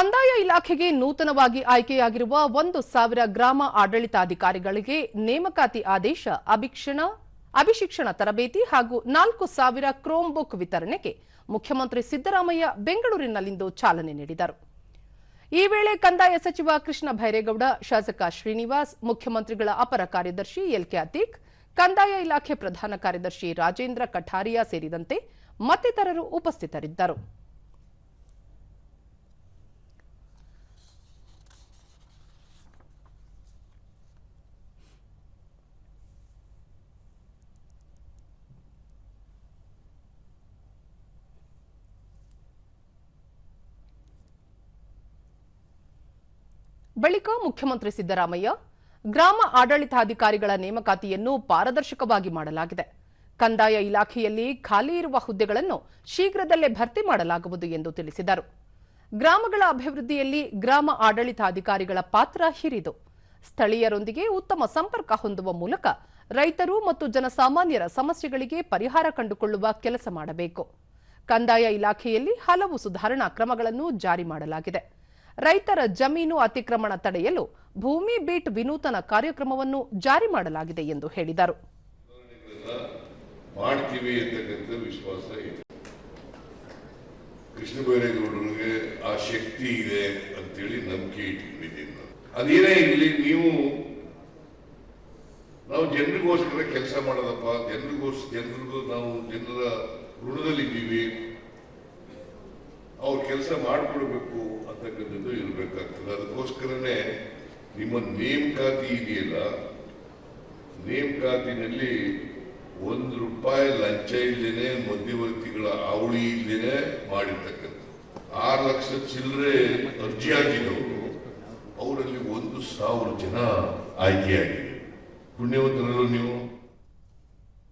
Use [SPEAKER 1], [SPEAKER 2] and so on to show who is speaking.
[SPEAKER 1] ಕಂದಾಯ ಇಲಾಖೆಗೆ ನೂತನವಾಗಿ ಆಯ್ಕೆಯಾಗಿರುವ ಒಂದು ಸಾವಿರ ಗ್ರಾಮ ಆಡಳಿತಾಧಿಕಾರಿಗಳಿಗೆ ನೇಮಕಾತಿ ಆದೇಶ, ಅಭಿಕ್ಷಣ, ಅಭಿಶಿಕ್ಷಣ ತರಬೇತಿ ಹಾಗೂ ನಾಲ್ಕು ಸಾವಿರ ಕ್ರೋಮ್ ಬುಕ್ ವಿತರಣೆಗೆ ಮುಖ್ಯಮಂತ್ರಿ ಸಿದ್ದರಾಮಯ್ಯ ಬೆಂಗಳೂರಿನಲ್ಲಿಂದು ಚಾಲನೆ ನೀಡಿದರು. ಈ ವೇಳೆ ಕಂದಾಯ ಸಚಿವ ಕೃಷ್ಣ ಭೈರೇಗೌಡ, ಶಾಸಕ ಶ್ರೀನಿವಾಸ್, ಮುಖ್ಯಮಂತ್ರಿಗಳ ಅಪರ ಕಾರ್ಯದರ್ಶಿ ಎಲ್ಕೆ ಅತೀಕ್, ಕಂದಾಯ ಇಲಾಖೆ ಪ್ರಧಾನ ಕಾರ್ಯದರ್ಶಿ ರಾಜೇಂದ್ರ ಕಠಾರಿಯಾ ಸೇರಿದಂತೆ ಮತ್ತಿತರರು ಉಪಸ್ಥಿತರಿದ್ದರು. ಬಳಿಕ ಮುಖ್ಯಮಂತ್ರಿ ಸಿದ್ದರಾಮಯ್ಯ ಗ್ರಾಮ ಆಡಳಿತಾಧಿಕಾರಿಗಳ ನೇಮಕಾತಿಯನ್ನು ಪಾರದರ್ಶಕವಾಗಿ ಮಾಡಲಾಗಿದೆ. ಕಂದಾಯ ಇಲಾಖೆಯಲ್ಲಿ ಖಾಲಿ ಇರುವ ಹುದ್ದೆಗಳನ್ನು ಶೀಘ್ರದಲ್ಲೇ ಭರ್ತಿ ಮಾಡಲಾಗುವುದು ಎಂದು ತಿಳಿಸಿದರು. ಗ್ರಾಮಗಳ ಅಭಿವೃದ್ಧಿಯಲ್ಲಿ ಗ್ರಾಮ ಆಡಳಿತಾಧಿಕಾರಿಗಳ ಪಾತ್ರ ಹಿರಿದು. ಸ್ಥಳೀಯರೊಂದಿಗೆ ಉತ್ತಮ ಸಂಪರ್ಕ ಹೊಂದುವ ಮೂಲಕ ರೈತರು ಮತ್ತು ಜನಸಾಮಾನ್ಯರ ಸಮಸ್ಯೆಗಳಿಗೆ ಪರಿಹಾರ ಕಂಡುಕೊಳ್ಳುವ ಕೆಲಸ ಮಾಡಬೇಕು. ಕಂದಾಯ ಇಲಾಖೆಯಲ್ಲಿ ಹಲವು ಸುಧಾರಣಾ ಕ್ರಮಗಳನ್ನು ಜಾರಿ ಮಾಡಲಾಗಿದೆ. ರೈತರ ಜಮೀನು ಅತಿಕ್ರಮಣ ತಡೆಯಲು ಭೂಮಿ ಬೀಟ್ ವಿನೂತನ ಕಾರ್ಯಕ್ರಮವನ್ನು ಜಾರಿ ಮಾಡಲಾಗಿದೆ ಎಂದು ಹೇಳಿದರು.
[SPEAKER 2] ಮಾಡ್ತೀವಿ ವಿಶ್ವಾಸ ಇದೆ. ಕೃಷ್ಣ ಬೈರೇಗೌಡರಿಗೆ ಆ ಶಕ್ತಿ ಇದೆ ಅಂತೇಳಿ ನಂಬಿಕೆ ಇಟ್ಕೊಂಡಿದ್ದೀನಿ. ಅದೇನೇ ಇರಲಿ, ನೀವು ನಾವು ಜನರಿಗೋಸ್ಕರ ಕೆಲಸ ಮಾಡೋದಪ್ಪ, ಜನರಿಗೋಸ್, ಜನರಿಗೂ ನಾವು ಜನರ ಋಣದಲ್ಲಿದ್ದೀವಿ. ಕೆಲಸ ಮಾಡಿಕೊಡ್ಬೇಕು ಅಂತಕ್ಕಂಥದ್ದು ಇರಬೇಕಾಗ್ತದೆ. ಅದಕ್ಕೋಸ್ಕರನೇ ನಿಮ್ಮ ನೇಮಕಾತಿ ಇದೆಯಲ್ಲ ನೇಮಕಾತಿನಲ್ಲಿ ಒಂದು ರೂಪಾಯಿ ಲಂಚ ಇಲ್ಲದೇನೆ ಮಧ್ಯವರ್ತಿಗಳ ಅವಳಿ ಇಲ್ಲದೇನೆ ಮಾಡಿರ್ತಕ್ಕಂಥ ಆರು ಲಕ್ಷ ಚಿಲ್ಲರೆ ಅರ್ಜಿ ಹಾಕಿದವರು, ಅವರಲ್ಲಿ ಒಂದು ಸಾವಿರ ಜನ ಆಯ್ಕೆಯಾಗಿದೆ ಪುಣ್ಯವಂತರಲ್ಲೂ ನೀವು?